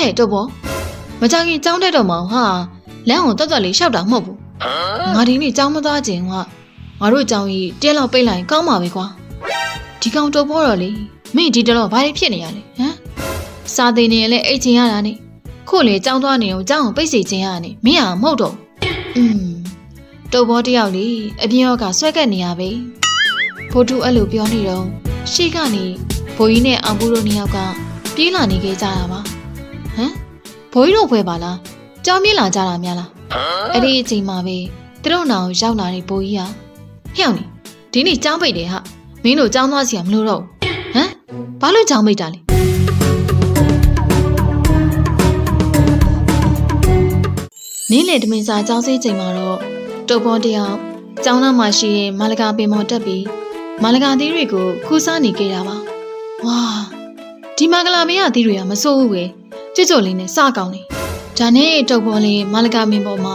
ဟဲ့တော့ဘောမကြခင်ကြောင်းတက်တော့မောင်ဟာလမ်းကိုတော်တော်လေးလျှောက်တာမဟုတ်ဘူးငါဒီနေ့ကြောင်းမသွားခြင်းကငါတို့ကြောင်းကြီးတဲလောက်ပိတ်လိုက်ကောင်းပါပဲကွာဒီကောင်တော့ပေါ်တော့လေမင်းဒီတော့ဘာတွေဖြစ်နေရလဲဟမ်စာသင်နေရင်လည်းအိတ်ချင်ရတာနေခုလေကြောင်းသွားနေအောင်ကြောင်းကိုပိတ်စီခြင်းရနေမင်းဟာမဟုတ်တော့อืมတော့ဘောတယောက်လေအပြင်ရောကဆွဲကက်နေရပဲဖိုးထူအဲ့လိုပြောနေတော့ရှေ့ကနေဘိုးကြီးနဲ့အောင်ဘူးတို့နှစ်ယောက်ကပြေးလာနေခဲ့ကြတာပါ ဟမ်ဘိုးကြီးတို့ဖွဲပါလားကြောင်းပြေးလာကြတာများလားအဲ့ဒီအချိန်မှာပဲသူတို့နောင်ရောက်လာတဲ့ဘိုးကြီးဟာဟဲ့အောင်နေဒီနေ့ကြောင်းပိတ်တယ်ဟာမင်းတို့ကြောင်းသွားစီရမလို့တော့ဘူးဟမ်ဘာလို့ကြောင်းပိတ်တာလဲနင်းလေတမင်စာကြောင်းစင်းချိန်မှာတော့တုပ်ပေါ်တယောက်ကျောင်းသားမှာရှိတဲ့မာလကာပင်ပေါ်တက်ပြီးမာလကာသီးတွေကိုခူးစားနေကြတာပါဝါဒီမာကလာမင်းကသီးတွေကမစိုးဘူးပဲ ကြွကြွလေးနဲ့စကောင်းနေဒါနဲ့တုပ်ပေါ်လေးမာလကာပင်ပေါ်မှာ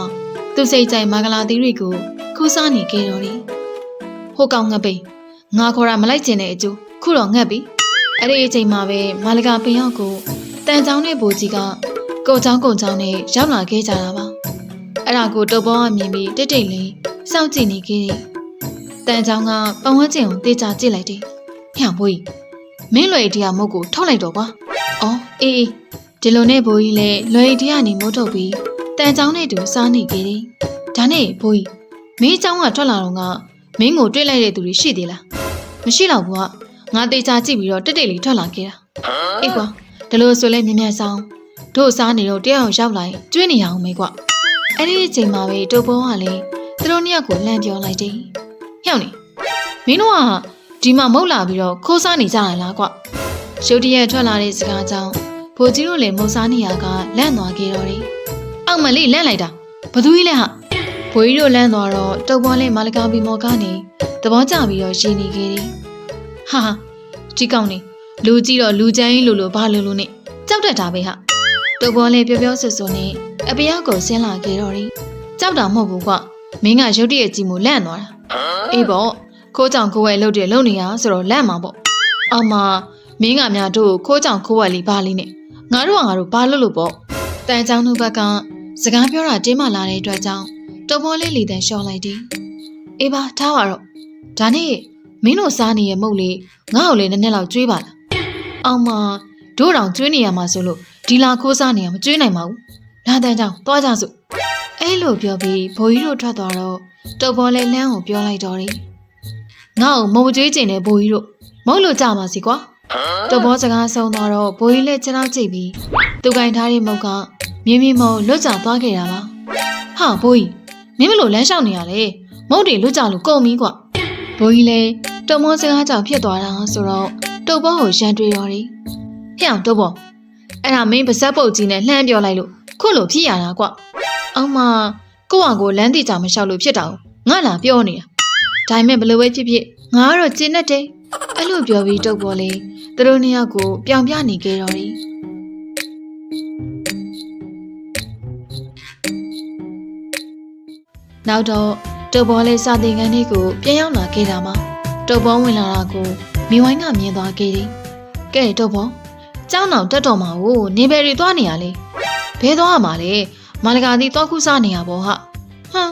သူ့စိတ်ကြိုက်မာကလာသီးတွေကိုခူးစားနေကြတော့တယ်ဟိုကောင်ငပိန်ငါခေါ်တာမလိုက်ကျင်တဲ့အကျိုးခုတော့ငတ်ပြီအဲ့ဒီအချိန်မှာပဲမာလကာပင်ရောက်ကိုတန်ချောင်းနဲ့ဘိုကြီးကကိုချောင်းကိုချောင်းနဲ့ရောက်လာခဲ့ကြတာပါအဲ့ဒါကိုတုပ်ပေါ်ကမြင်ပြီးတိတ်တိတ်လေးစောင့်ကြည့်နေခဲ့တယ်တန်ချောင်းကပတ်ဝန်းကျင်ကိုတေချာကြည့်လိုက်တယ်ဟျံဘိုးကြီးမင်းလွယ်တရားမုတ်ကိုထုတ်လိုက်တော့ကွာအော်အေးအေး ဒီလိုနဲ့ဘိုးကြီးလည်းလွယ်တီကနေမိုးထုတ်ပြီးတန်ချောင်းနဲ့တူစားနေခဲ့တယ်။ဒါနဲ့ဘိုးကြီးမင်းအချောင်းကထွက်လာတော့ကမင်းကိုတွေ့လိုက်တဲ့သူတွေရှိသေးလား။မရှိတော့ဘူးကငါတေချာကြည့်ပြီးတော့တက်တက်လေးထွက်လာခဲ့တာ။အေးကွာဒီလိုဆိုလဲမြင်မြန်ဆောင်တို့စားနေတော့တယောက်ရောက်လာရင်ကျွေးနေရအောင်မေကွာ။အဲ့ဒီအချိန်မှာပဲတုပ်ပေါ်ကလည်းသူတို့နှစ်ယောက်ကိုလှမ်းပြောလိုက်တယ်။ဟျောင်းနေမင်းတို့ကဒီမှာမဟုတ်လာပြီးတော့ခိုးစားနေကြရလားကွ။ရုတ်တရက်ထွက်လာတဲ့စကားကြောင့် ဘိုလ်ကြီးတို့လည်းမုံစားနေရကလန့်သွားခဲ့တော့တယ်အောက်မလေးလန့်လိုက်တာဘသူကြီးလဲဟာဘိုးကြီးတို့လန့်သွားတော့တုပ်ပေါ်လေးမာလကာဘီမော်ကနေသဘောကျပြီးတော့ရှင်းနေခဲ့တယ်ဟာဟာဒီကောင်နေလူကြီးတော့လူချမ်းကြီးလိုလိုဘာလိုလိုနဲ့ကြောက်တတ်တာပဲဟာတုပ်ပေါ်လေးပြောပြောဆွဆွနဲ့အပယောက်ကိုဆင်းလာခဲ့တော့တယ်ကြောက်တာမဟုတ်ဘူးကွာမင်းကရုတ်တရက်ကြီးမို့လန့်သွားတာအေးပေါ့ခိုးကြောင်ခိုးဝဲလှုပ်တယ်လှုပ်နေရဆိုတော့လန့်မှာပေါ့အမမင်းကများတို့ခိုးကြောင်ခိုးဝဲလေးပါလေးနဲ့ ငါတို့ကငါတို့ဘာလို့လို့ပေါ့တန်ချောင်းတို့ဘက်ကစကားပြောတာတင်းမာလာတဲ့အတွက်ကြောင့်တုံမောလေးလီတန်လျှော့လိုက်တယ်အေးပါထားပါတော့ဒါနဲ့မင်းတို့စားနေရဲ့မုတ်လေးငါ့ကိုလည်းနည်းနည်းလောက်ကျွေးပါလားအောင်မတို့တောင်ကျွေးနေရမှာဆိုလို့ဒီလာခိုးစားနေရမကျွေးနိုင်ပါဘူးလာတန်ချောင်းသွားကြစို့အဲ့လိုပြောပြီးဘိုးကြီးတို့ထွက်သွားတော့တုပ်ပေါ်လေးလမ်းကိုပြောလိုက်တော့တယ်။ငါ့ကိုမုံကြွေးကျင်တဲ့ဘိုးကြီးတို့မဟုတ်လို့ကြပါစီကွာ။ တုပ်ပေါ်စကားဆုံးသွားတော့ဘိုးကြီးလည်းကျွန်တော်ကြည့်ပြီးသူကင်ထားတဲ့မုတ်ကမြင်းမြင်းမုံလွတ်ကျသွားခဲ့တာပါ။ဟာဘိုးကြီးမင်းမလို့လမ်းလျှောက်နေရလေမုတ်တွေလွတ်ကျလို့ကုန်ပြီကွာ။ဘိုးကြီးလည်းတုံမောစကားကြောင့်ဖြစ်သွားတာဆိုတော့တုပ်ပေါ်ကိုရန်တွေရော်တယ်။ဟဲ့အောင်တုပ်ပေါ်အဲ့ဒါမင်းပါဇက်ပုတ်ကြီးနဲ့လှမ်းပြောလိုက်လို့ခုလိုဖြစ်ရတာကွာ။အောင်မကိုယ့်ဟာကိုယ်လမ်းတိကြမလျှောက်လို့ဖြစ်တာကိုငါလာပြောနေတာဒါပေမဲ့ဘယ်လိုပဲဖြစ်ဖြစ်ငါကတော့ကျင်တတ်တယ် အဲ့လိုပြောပြီးတုတ်ပေါ်လေသူတို့နှစ်ယောက်ကိုပြောင်ပြနေကြတော့တယ်နောက်တော့တုတ်ပေါ်လေစာသင်ခန်းလေးကိုပြန်ရောက်လာခဲ့တာမှာတုတ်ပေါ်ဝင်လာတာကိုမိဝိုင်းကမြင်သွားခဲ့တယ်ကဲတုတ်ပေါ်ကျောင်းတော်တက်တော်မှာကိုနေဘယ်တွေသွားနေရလဲဘဲသွားရမှာလဲမာလကာသည်တောက်ခုစားနေရပေါ့ဟာဟမ်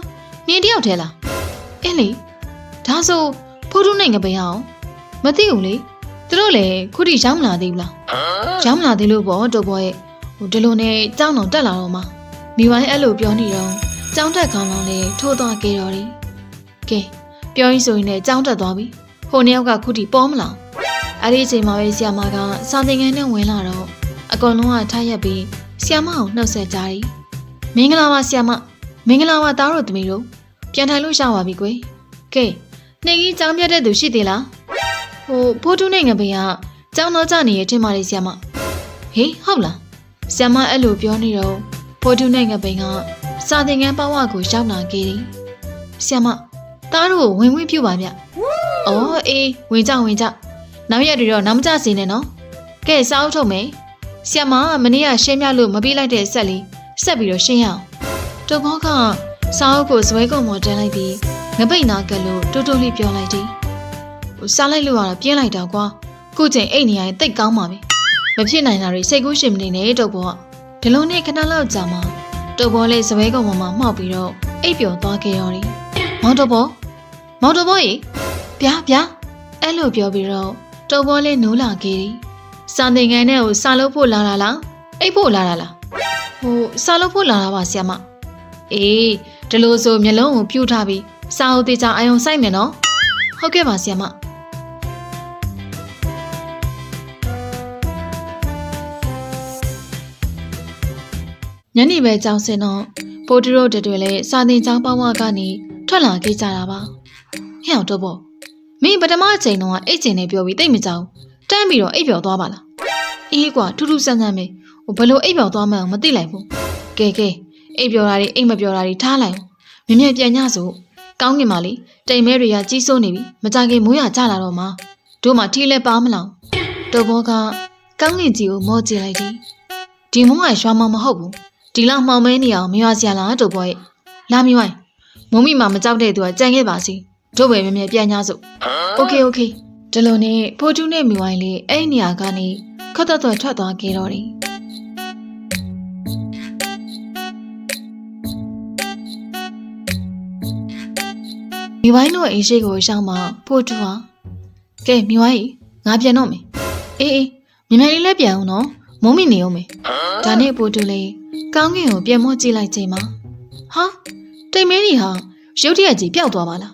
နင်တယောက်ထဲလားအင်းလေဒါဆိုဖိုးထုနိုင်ငပိန်အောင် မသိဘူးလေသူတို့လည်းခုထိရောက်မလာသေးဘူးလားရောက်မလာသေးလို့ပေါ့တို့ဘောရဲ့ဟိုဒီလိုနဲ့ကြောင်းတော်တက်လာတော့မှမိဝိုင်းအဲ့လိုပြောနေတော့ကြောင်းတက်ခေါင်းလောင်းလေးထိုးသွားခဲ့တော့တယ်ကဲပြောရင်ဆိုရင်လည်းကြောင်းတက်သွားပြီဟိုနှစ်ယောက်ကခုထိပေါ်မလာအဲ့ဒီအချိန်မှာပဲဆီယမကစာသင်ခန်းနဲ့ဝင်လာတော့အကောင်လုံးကထားရက်ပြီးဆီယမအောင်နှုတ်ဆက်ကြတယ်မင်္ဂလာပါဆရာမမင်္ဂလာပါသားတို့သမီးတို့ပြန်ထိုင်လို့ရပါပြီကွယ်ကဲနှိမ်ကြီးကြောင်းပြတ်တဲ့သူရှိသေးလား ဟိုဖိုးထုနဲ့ငပင်ကကြောင်းတော့ကြနေရထင်ပါလေဆရာမဟေးဟုတ်လားဆရာမအဲ့လိုပြောနေတော့ဖိုးထုနဲ့ငပင်ကစာသင်ခန်းပေါဝကိုရောက်လာခဲ့တယ်ဆရာမသားတို့ကိုဝင်ဝင်ပြပါဗျအော်အေးဝင်ကြဝင်ကြနောက်ရက်တွေတော့နောက်မကြစေနဲ့နော်ကဲစာအုပ်ထုတ်မယ်ဆရာမကမနေ့ကရှင်းပြလို့မပြီးလိုက်တဲ့ဆက်လေးဆက်ပြီးတော့ရှင်းရအောင်တုံဘောကစာအုပ်ကိုဇွဲကုံပေါ်တင်လိုက်ပြီးငပိတ်နာကလို့တိုးတိုးလေးပြောလိုက်တယ် ဟိုစားလိုက်လို့ကတော့ပြင်းလိုက်တော့ကွာခုချိန်အိတ်နေရရင်တိတ်ကောင်းပါပဲမဖြစ်နိုင်တာတွေစိတ်ကူးရှင်မနေနဲ့တုံဘောကဒီလိုနဲ့ခဏလောက်ကြာမှတုပ်ပေါ်လေးစပွဲကောင်ပေါ်မှာမှောက်ပြီးတော့အိပ်ပျော်သွားခဲ့ရောတယ်မောင်တုပ်ပေါ်မောင်တုပ်ပေါ်ရေဗျာဗျာအဲ့လိုပြောပြီးတော့တုပ်ပေါ်လေးနိုးလာခဲ့တယ်စာသင်ခန်းထဲကိုစာလုပ်ဖို့လာတာလားအိပ်ဖို့လာတာလားဟိုစာလုပ်ဖို့လာတာပါဆရာမအေးဒီလိုဆိုမျက်လုံးကိုပြူထားပြီးစာအုပ်သေးချာအယုံစိုက်မယ်နော်ဟုတ်ကဲ့ပါဆရာမ ညနေပဲကြောင်းစင်တော့ပိုတူရိုတွေလည်းစာသင်ကျောင်းပေါင်းဝကနေထွက်လာခဲ့ကြတာပါဟဲ့အောင်တော့ပေါ့မင်းပထမအချိန်တော့အိတ်ကျင်နေပြောပြီးတိတ်မကြောက်တန်းပြီးတော့အိပ်ပျော်သွားပါလားအေးကွာထူးထူးဆန်းဆန်းပဲဟိုဘလို့အိပ်ပျော်သွားမှန်းမသိလိုက်ဘူးကဲကဲအိပ်ပျော်တာတွေအိပ်မပျော်တာတွေထားလိုက်အောင်မြင်မြင်ပြန်ညဆိုကောင်းကင်ပါလေတိမ်မဲတွေကကြီးစိုးနေပြီမကြခင်မိုးရကြလာတော့မှတို့မှထီးလဲပါမလောင်တော်ဘောကကောင်းကင်ကြီးကိုမော့ကြည့်လိုက်တယ်ဒီမိုးကရွာမမဟုတ်ဘူး ဒီလောက်မှောင်မဲနေအောင်မရွာစရာလားတို့ဘောရဲ့လာမီဝိုင်းမုံမိမှာမကြောက်တဲ့သူကကြံခဲ့ပါစီတို့ပဲမြဲမြဲပြန်냐စို့โอเคโอเคဒီလိုနဲ့ဖိုးတူးနဲ့မီဝိုင်းလေးအဲ့ဒီနေရာကနေခတ်တော့တော့ထွက်သွားခဲ့တော့တယ်မီဝိုင်းတို့အိမ်ရှိကိုရှောင်းမှဖိုးတူးဟာကဲမီဝိုင်းငါပြန်တော့မယ်အေးအေးမြင်မြင်လေးလည်းပြန်အောင်နော်မုံမိနေအောင်မယ် ဒါနဲ့ပိုတူလေး ကောင်းကင်ကိုပြန်မော့ကြည့်လိုက်ချိန်မှာဟာတိမ်မဲကြီးဟာရုတ်တရက်ကြီးပျောက်သွားပါလား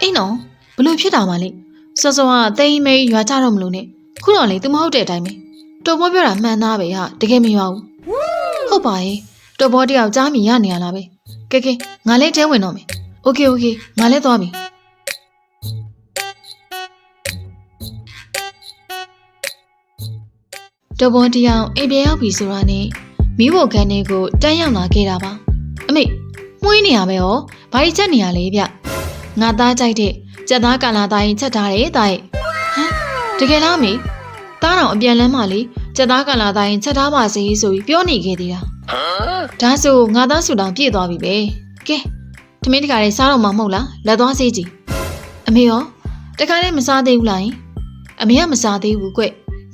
အိမ်နော်ဘလို့ဖြစ်တာမလဲစောစောကတိမ်မဲရွာကြတော့မလို့နဲ့ခုတော့လေသူမဟုတ်တဲ့အတိုင်းပဲတော်ဘောပြောတာမှန်သားပဲဟာတကယ်မရွာဘူးဟုတ်ပါရဲ့တော်ဘောတယောက်ကြားမြင်ရနေရလားပဲကဲကဲငါလည်းတဲဝင်တော့မယ်โอเคโอเคငါလည်းသွားပြီတော်ဘောတယောက်အိမ်ပြန်ရောက်ပြီဆိုတာနဲ့ မိဖို့ခန်းလေးကိုတန်းရောက်လာခဲ့တာပါအမေမှုေးနေရပဲဟောဘာကြီးချက်နေရလဲဗျငါသားကြိုက်တဲ့ကြက်သားကာလာသားရင်ချက်ထားတယ်တာရဲ့ဟမ်တကယ်လားမေသားတော်အပြန်လန်းမှလေကြက်သားကာလာသားရင်ချက်ထားပါစေဆိုပြီးပြောနေခဲ့သေးတာဒါဆိုငါသားဆူတောင်ပြည့်သွားပြီပဲကဲထမင်းတခါလေးစားတော့မှမဟုတ်လားလက်သွားစေးကြည့်အမေရောတခါလေးမစားသေးဘူးလားယင်အမေကမစားသေးဘူးကွ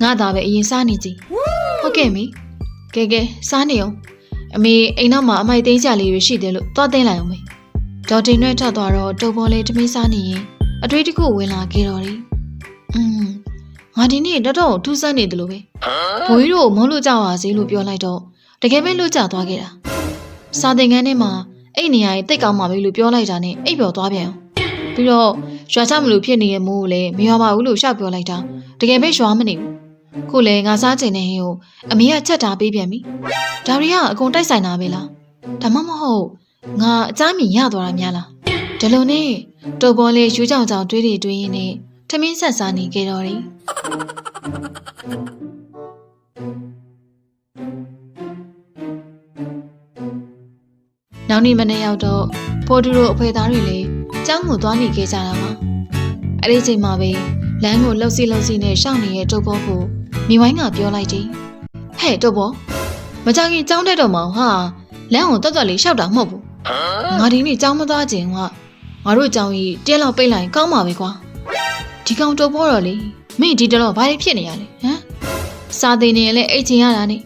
ငါသားပဲအရင်စားနေကြည့်ဟုတ်ကဲ့မေ ကဲကဲစားနေအောင်အမေအိမ်နောက်မှာအမိုက်သိမ်းကြလေးတွေရှိတယ်လို့သွားသိမ်းလိုက်အောင်မေဒေါ်တင်နဲ့ထပ်သွားတော့တုပ်ပေါ်လေးတမင်းစားနေရင်အတွေ့တစ်ခုဝင်လာခဲ့တော့တယ်อืมငါဒီနေ့တော်တော်ထူးဆန်းနေတယ်လို့ပဲဘိုးကြီးတို့မုန်းလို့ကြပါစေလို့ပြောလိုက်တော့တကယ်ပဲလွတ်ကြသွားခဲ့တာစာသင်ခန်းထဲမှာအဲ့နေရာကြီးတိတ်ကောင်းပါပြီလို့ပြောလိုက်တာနဲ့အိပ်ပျော်သွားပြန်အောင်ပြီးတော့ရွာချမလို့ဖြစ်နေတဲ့မိုးကိုလည်းမရွာပါဘူးလို့ရှောက်ပြောလိုက်တာတကယ်ပဲရွာမနေဘူး ခုလေငါစားချိန်နေဟင်းကိုအမေကချက်ထားပေးပြန်ပြီဒါရီကအကုန်တိုက်ဆိုင်တာပဲလားဒါမှမဟုတ်ငါအချမ်းမြင်ရသွားတာများလားဒီလိုနဲ့တုပ်ပေါ်လေးယူကြောင်ကြောင်တွေးတွေတွေးရင်းနဲ့ထမင်းဆက်စားနေကြတော့တယ်နောက်နေ့မနေ့ရောက်တော့ဖိုးတူတို့အဖေသားတွေလည်းကျောင်းကိုသွားနေခဲ့ကြတာပါအဲ့ဒီချိန်မှာပဲလမ်းကိုလှုပ်စီလှုပ်စီနဲ့ရှောင်းနေတဲ့တုပ်ပေါ်ကို မိဝိုင်းကပြောလိုက်တယ်ဟဲ့တုပ်ပေါ်မကြခင်ကျောင်းတက်တော့မှဟာလမ်းကိုတွတ်တွတ်လေးရှောက်တာမဟုတ်ဘူးငါဒီနေ့ကျောင်းမသွားခြင်းကငါတို့ကျောင်းကြီးတဲလောက်ပိတ်လိုက်ရင်ကောင်းပါပဲကွာဒီကောင်တုပ်ပေါ်တော့လေမင်းဒီတလောဘာတွေဖြစ်နေရလဲဟမ်စာသင်နေရင်လည်းအိတ်ချင်ရတာနေ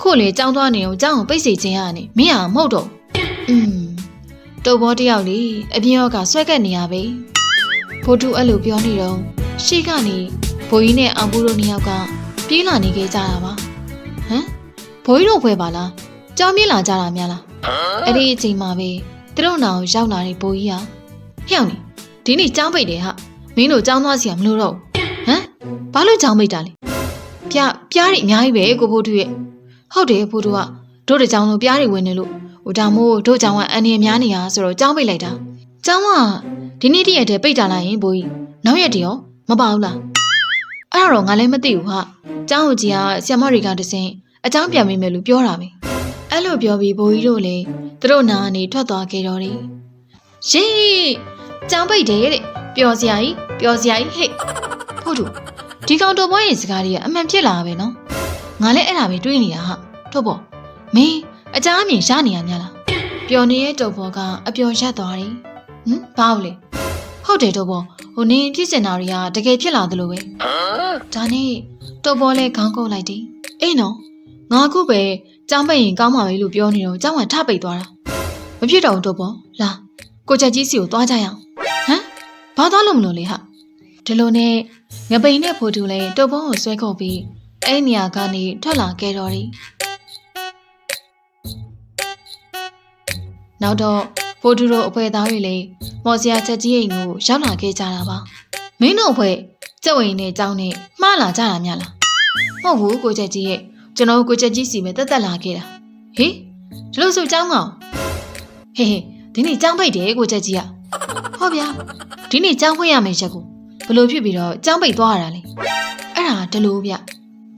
ခုလေကျောင်းသွားနေအောင်ကျောင်းကိုပိတ်စေခြင်းရတာနေမင်းဟာမဟုတ်တော့อืมတုပ်ပေါ်တယောက်လေအပြင်ရောကဆွဲကက်နေရပဲဖိုးတူအဲ့လိုပြောနေတော့ရှေ့ကနေဘိုးကြီးနဲ့အောင်ဘူးတို့နှစ်ယောက်က ပြေးလာနေခဲ့ကြတာပါဟမ်ဘိုးကြီးတို့ဖွဲ့ပါလားကြောင်းပြေးလာကြတာများလားအဲ့ဒီအချိန်မှာပဲသူတို့နောင်ရောက်လာတဲ့ဘိုးကြီးဟာဟျောင်းနေဒီနေ့ကြောင်းပိတ်တယ်ဟာမင်းတို့ကြောင်းသွားစီရမလို့တော့ဟမ်ဘာလို့ကြောင်းပိတ်တာလဲပြပြားတွေအများကြီးပဲကိုဖိုးတူရဲ့ဟုတ်တယ်ဖိုးတူကတို့တကြောင်လို့ပြားတွေဝင်နေလို့ဟိုဒါမို့တို့ကြောင်ကအန်ရများနေရဆိုတော့ကြောင်းပိတ်လိုက်တာကျောင်းကဒီနေ့တည့်ရက်တည်းပိတ်တာလိုက်ရင်ဘိုးကြီးနောက်ရက်တည်းရောမပါဘူးလား အဲ့ဒါတော့ငါလည်းမသိဘူးဟာကျောင်းကြီးကဆ iam မတွေကတစင်အကြောင်းပြန်ပေးမယ်လို့ပြောတာပဲအဲ့လိုပြောပြီးဘိုးကြီးတို့လည်းသူတို့နာကနေထွက်သွားခဲ့တော့တယ်ရှေးကျောင်းပိတ်တယ်တဲ့ပျော်စရာကြီးပျော်စရာကြီးဟဲ့ဖို့တို့ဒီကောင်တော်ဘွားရဲ့စကားတွေကအမှန်ဖြစ်လာပဲနော်ငါလည်းအဲ့ဒါပဲတွေးနေတာဟာထုတ်ပေါ့မင်းအကြမ်းအမြင်ရနေရများလားပျော်နေတဲ့တုပ်ဘောကအပျော်ရက်သွားတယ်ဟမ်ဘာလို့လဲဟုတ်တယ်တော့ဘော ဟိုနင်းဖြစ်စင်တာတွေကတကယ်ဖြစ်လာသလိုပဲဒါနဲ့တုပ်ဘောလဲခေါင်းကုပ်လိုက်တယ်အေးနော်ငါခုပဲကျောင်းပိတ်ရင်ကောင်းပါပဲလို့ပြောနေတော့ကျောင်းကထပိတ်သွားတာမဖြစ်တော့ဘူးတော့ပေါ့လာကိုချက်ကြီးစီကိုသွားကြရအောင်ဟမ်ဘာသွားလို့မလို့လဲဟာဒီလိုနဲ့ငပိန်နဲ့ဖိုတူလည်းတုပ်ပုံးကိုဆွဲခုတ်ပြီးအဲ့နေရာကနေထွက်လာခဲ့တော်တယ်နောက်တော့ ဖိုဒူရိုအဖွဲ့သားတွေလည်းမော်စရာချက်ကြီးအိမ်ကိုရောက်လာခဲ့ကြတာပါမင်းတို့အဖွဲ့ကျက်ဝင်နဲ့အကြောင်းနဲ့မှားလာကြတာများလားမဟုတ်ဘူးကိုချက်ကြီးရဲ့ကျွန်တော်ကိုချက်ကြီးစီပဲတက်တက်လာခဲ့တာဟေးဒီလိုဆိုအကြောင်းကောင်ဟေးဟေးဒီနေ့အကြောင်းပိတ်တယ်ကိုချက်ကြီးကဟုတ်ဗျာဒီနေ့အကြောင်းဖွင့်ရမယ်ချက်ကိုဘလို့ဖြစ်ပြီးတော့အကြောင်းပိတ်သွားရတာလဲအဲ့ဒါဒလို့ဗျ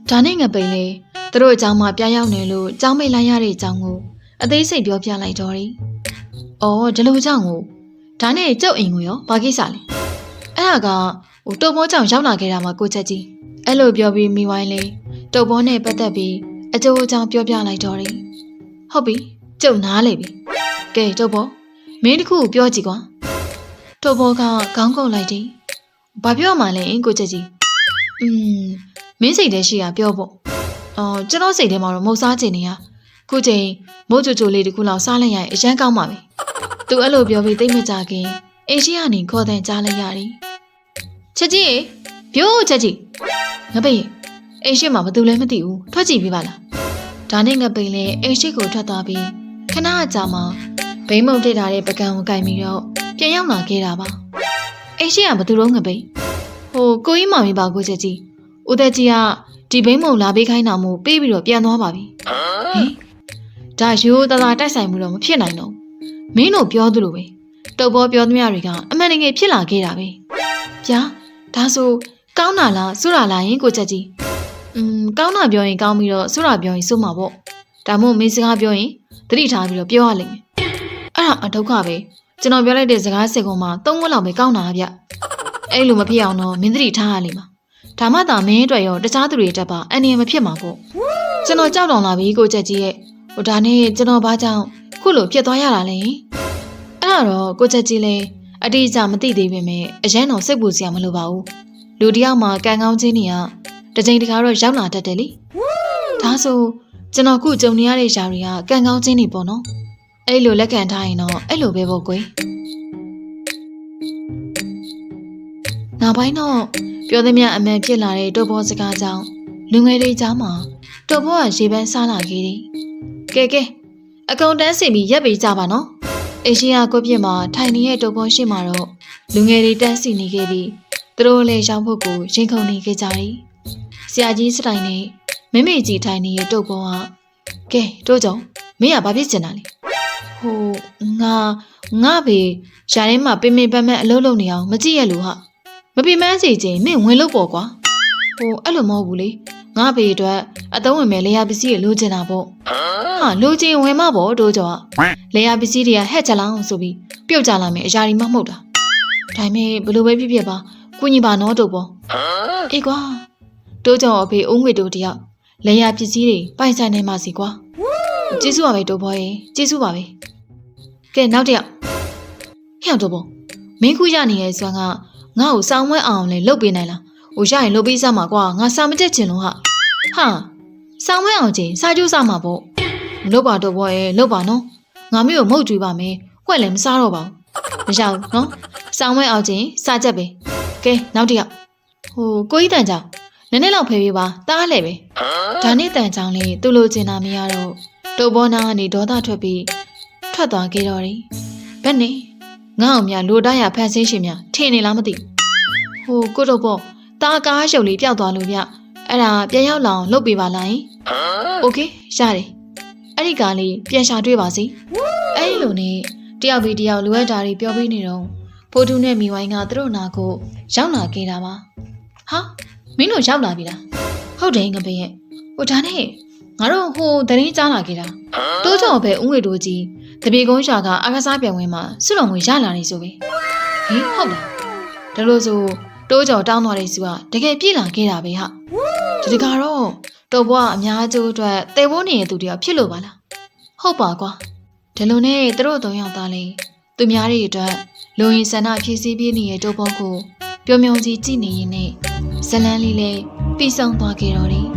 ဒါနဲ့ငပိန်လေသူတို့အကြောင်းမှပြရောက်နေလို့အကြောင်းပိတ်လိုက်ရတဲ့အကြောင်းကိုအသေးစိတ်ပြောပြလိုက်တော့တယ် အော်ဒီလိုကြောင့်ကိုဒါနဲ့ကျုပ်အိမ်ကိုရောဘာကိစ္စလဲအဲ့ဒါကဟိုတုံမောကြောင့်ရောက်လာခဲ့တာမှာကိုချက်ကြီးအဲ့လိုပြောပြီးမိဝိုင်းလေးတုပ်ဘောနဲ့ပတ်သက်ပြီးအကျိုးအကြောင်းပြောပြလိုက်တော့တယ်။ဟုတ်ပြီကျုပ်နားလေပြီ။ကဲတုပ်ဘောမင်းတခုပြောကြည့်ကွာ။တုပ်ဘောကခေါင်းကုပ်လိုက်တယ်။ဘာပြောမှလဲအင်းကိုချက်ကြီး။อืมမင်းစိတ်ထဲရှိရပြောပေါ့။အော်ကျွန်တော်စိတ်ထဲမှာတော့မဟုတ်စားချင်နေရ။ ခုချိန်မိုးကြိုကြိုလေးတခုလောက်စားလိုက်ရင်အရန်ကောင်းပါပဲ။ तू အဲ့လိုပြောပြီးတိတ်မကြခင်အင်းရှိကနေခေါ်တဲ့ကြားလိုက်ရတယ်။ချက်ကြီးရေပြိုးချက်ကြီးငပိတ်အိမ်ရှိမှာဘာသူလဲမသိဘူးထွက်ကြည့်ပြပါလားဒါနဲ့ငပိတ်လည်းအိမ်ရှိကိုထွက်သွားပြီးခဏအကြာမှာဘိမုံတိတ်ထားတဲ့ပကံကိုကင်ပြီးတော့ပြန်ရောက်လာခဲ့တာပါအိမ်ရှိကဘာသူတော့ငပိတ်ဟိုကိုကြီးမောင်ကြီးပါကိုချက်ကြီးဦးသက်ကြီးကဒီဘိမုံလာပေးခိုင်းတာမို့ပေးပြီးတော့ပြန်သွားပါပြီဟင် ဒါရိုးသားသားတိုက်ဆိုင်မှုတော့မဖြစ်နိုင်တော့ဘူးမင်းတို့ပြောသလိုပဲတုပ်ဘောပြောသမျှတွေကအမှန်တကယ်ဖြစ်လာခဲ့တာပဲဗျာဒါဆိုကောင်းတာလားဆိုးတာလားယင်ကိုချက်ကြီးอืมကောင်းတာပြောရင်ကောင်းပြီးတော့ဆိုးတာပြောရင်ဆိုးမှာပေါ့ဒါမို့မင်းစကားပြောရင်သတိထားပြီးတော့ပြောရလိမ့်မယ်အဲ့ဒါအဒုက္ခပဲကျွန်တော်ပြောလိုက်တဲ့စကားစစ်ကုန်းမှာသုံးခွက်လောက်ပဲကောင်းတာဗျအဲ့လိုမဖြစ်အောင်တော့မင်းသတိထားရလိမ့်မှာဒါမှသာမင်းအတွက်ရောတခြားသူတွေတက်ပါအန္တရာယ်မဖြစ်မှာပေါ့ကျွန်တော်ကြောက်တောင်လာပြီကိုချက်ကြီးရဲ့ ဟိုဒါနဲ့ကျွန်တော်ဘာကြောင့်ခုလိုဖြစ်သွားရတာလဲအဲ့ဒါတော့ကိုချက်ကြီးလည်းအတိအကျမသိသေးပေမဲ့အရန်တော်စိတ်ပူစရာမလိုပါဘူးလူတယောက်မှာကံကောင်းခြင်းတွေကတစ်ချိန်တစ်ခါတော့ရောက်လာတတ်တယ်လေဒါဆိုကျွန်တော်ခုကြုံနေရတဲ့ຢာတွေကကံကောင်းခြင်းတွေပေါ့နော်အဲ့လိုလက်ခံထားရင်တော့အဲ့လိုပဲပေါ့ကွယ်နောက်ပိုင်းတော့ပြောသမျှအမှန်ဖြစ်လာတဲ့တုပ်ဘောစကားကြောင့်လူငယ်တွေကြားမှာတုပ်ဘောကရေပန်းစားလာခဲ့တယ် ကဲကဲအကုန်တန်းစီပြီးရက်ပေးကြပါနော်အေရှိယာကိုပြစ်မှာထိုင်နေတဲ့တုပ်ဘောရှိမှာတော့လူငယ်တွေတန်းစီနေခဲ့ပြီးသူတို့လည်းရောက်ဖို့ကိုရင်ခုန်နေခဲ့ကြတယ်။ဆရာကြီးစတိုင်နဲ့မမေကြီးထိုင်နေတဲ့တုတ်ပေါ်ကကဲတို့ကြောင့်မင်းကဘာဖြစ်ချင်တာလဲ။ဟိုငါငါပဲရှာထဲမှာပင်ပင်ပန်းပန်းအလုပ်လုပ်နေအောင်မကြည့်ရလို့ဟာမပင်ပန်းစီချင်းမင်းဝင်လို့ပေါ့ကွာ။ဟိုအဲ့လိုမဟုတ်ဘူးလေ။ ငါပဲအတွက်အသုံးဝင်မဲ့လေယာပစ္စည်းတွေလိုချင်တာပေါ့။ဟာလိုချင်ဝင်မပေါ့တို့ကြောင့်လေယာပစ္စည်းတွေကဟဲ့ချလောင်းဆိုပြီးပြုတ်ကြလာမယ်အရာဒီမှမဟုတ်တာ။ဒါပေမဲ့ဘယ်လိုပဲဖြစ်ဖြစ်ပါကုညီပါနော်တို့ပေါ့အေးကွာတို့ကြောင့်အဖေအုံးငွေတို့တယောက်လေယာပစ္စည်းတွေပိုင်ဆိုင်နေပါစီကွာကျေးဇူးပါပဲတို့ဘောရေကျေးဇူးပါပဲကဲနောက်တစ်ယောက်ဟဲ့တို့ဘောမင်းခုရနေရဲ့ဆိုကငါ့ကိုစောင်းဝဲအောင်လဲလုပ်ပေးနိုင်လား ဟိုရရင်လုပ်ပေးစမှာကွာငါစာမတက်ချင်လို့ဟာဟာစောင်းဝဲအောင်ချင်းစာကျိုးစမှာပေါ့လုပ်ပါတော့ဘောရေလုပ်ပါနော်ငါမျိုးကိုမဟုတ်ကြွေးပါမယ်ခွက်လည်းမစားတော့ပါဘူးမရဘူးနော်စောင်းဝဲအောင်ချင်းစာချက်ပဲကဲနောက်တစ်ယောက်ဟိုကိုကြီးတန်ကြောင်နည်းနည်းလောက်ဖယ်ပေးပါတားလဲပဲဒါနဲ့တန်ကြောင်လေးသူ့လိုချင်တာမရတော့တုပ်ဘောနာကနေဒေါသထွက်ပြီးထွက်သွားခဲ့တော့တယ်ဘယ်နဲ့ငါ့အောင်မြလိုတရဖန်ဆင်းရှင်များထင်နေလားမသိဟိုကိုတော့ပေါ့ တားကားရုပ်လေးပျောက်သွားလို့ဗျအဲ့ဒါပြန်ရောက်လာအောင်လုပ်ပေးပါလားโอเคရတယ်အဲ့ဒီကားလေးပြန်ရှာတွေ့ပါစီအဲ့ဒီလိုနဲ့တယောက်ပြီးတယောက်လိုအပ်တာတွေပြောပြီးနေတော့ ဖိုတူနဲ့မိဝိုင်းကသူတို့နာကိုရောက်လာခဲ့တာပါဟာမင်းတို့ရောက်လာပြီလားဟုတ်တယ်ငပင်ရဲ့ဟိုဒါနဲ့ငါတို့ဟိုတရင်ကြားလာခဲ့တာတိုးကြော်ပဲဥငွေတို့ကြီးတပြေကုန်းရှာကအားကစားပြိုင်ပွဲမှာစွတော်ငွေရလာနေဆိုပဲဟင်ဟုတ်လားဒါလို့ဆို တိုးကြော်တောင်းသွားတဲ့စုကတကယ်ပြည့်လာခဲ့တာပဲဟာဒီတကတော့တော်ဘွားအများကျိုးအတွက်တေဝုန်းနေတဲ့သူတယောက်ဖြစ်လို့ပါလားဟုတ်ပါကွာဒီလိုနဲ့သူတို့သုံးယောက်သားလေးသူများတွေအတွက်လူရင်ဆန္ဒဖြည့်ဆည်းပြီးနေတဲ့တိုးဘောကိုပျော်မြုံကြီးကြည့်နေရင်နဲ့ဇလန်းလေးလေးပြီးဆုံးသွားခဲ့တော်တယ်